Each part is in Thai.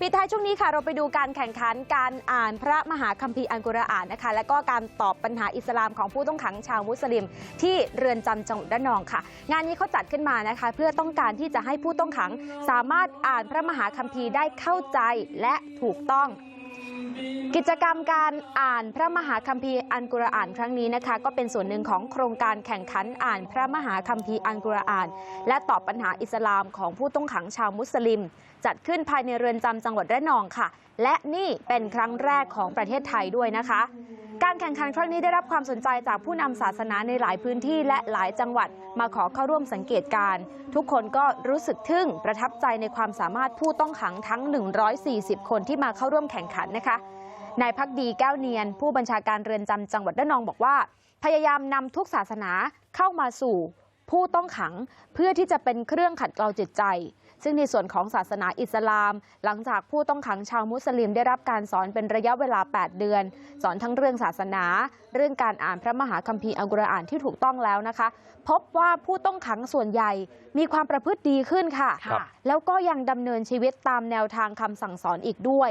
ปิดท้ายช่วงนี้ค่ะเราไปดูการแข่งขันการอ่านพระมหาคัมภีร์อัลกุรอานนะคะ และก็การตอบปัญหาอิสลามของผู้ต้องขังชาวมุสลิม ที่เรือนจำจังหวัดระนองค่ะ งานนี้เขาจัดขึ้นมานะคะ เพื่อต้องการที่จะให้ผู้ต้องขังสามารถอ่านพระมหาคัมภีร์ได้เข้าใจและถูกต้อง กิจกรรมการอ่านพระมหาคัมภีร์อันกุรอานครั้งนี้นะคะ ก็เป็นส่วนหนึ่งของโครงการแข่งขันอ่านพระมหาคัมภีร์อันกุรอาน และตอบปัญหาอิสลามของผู้ต้องขังชาวมุสลิม จัดขึ้นภายในเรือนจำจังหวัดระนองค่ะ และนี่เป็นครั้งแรกของประเทศไทยด้วยนะคะ การแข่งขันครั้งนี้ได้รับความสนใจจากผู้นำศาสนาในหลายพื้นที่และหลายจังหวัดมาขอเข้าร่วมสังเกตการ ทุกคนก็รู้สึกทึ่งประทับใจในความสามารถผู้ต้องขังทั้ง 140 คนที่มาเข้าร่วมแข่งขันนะคะนายพักดีแก้วเนียน ผู้บัญชาการเรือนจำจังหวัดระนองบอกว่า พยายามนำทุกศาสนาเข้ามาสู่ ผู้ต้องขังเพื่อที่จะเป็นเครื่องขัดเกลาจิตใจ ซึ่งในส่วนของศาสนาอิสลาม หลังจากผู้ต้องขังชาวมุสลิมได้รับการสอนเป็นระยะเวลา 8 เดือน สอนทั้งเรื่องศาสนา เรื่องการอ่านพระมหาคัมภีร์อัลกุรอานที่ถูกต้องแล้วนะคะ พบว่าผู้ต้องขังส่วนใหญ่มีความประพฤติดีขึ้นค่ะครับแล้วก็ยังดำเนินชีวิตตามแนวทางคำสั่งสอนอีกด้วย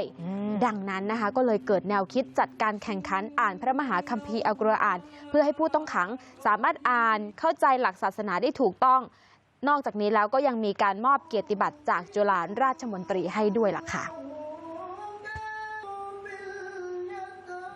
ดังนั้นนะคะก็เลยเกิดแนวคิดจัดการแข่งขันอ่านพระมหาคัมภีร์อัลกุรอาน เพื่อให้ผู้ต้องขังสามารถอ่านเข้าใจหลักศาสนาได้ถูกต้อง นอกจากนี้แล้วก็ยังมีการมอบเกียรติบัตรจากจุฬาราชมนตรีให้ด้วยล่ะค่ะ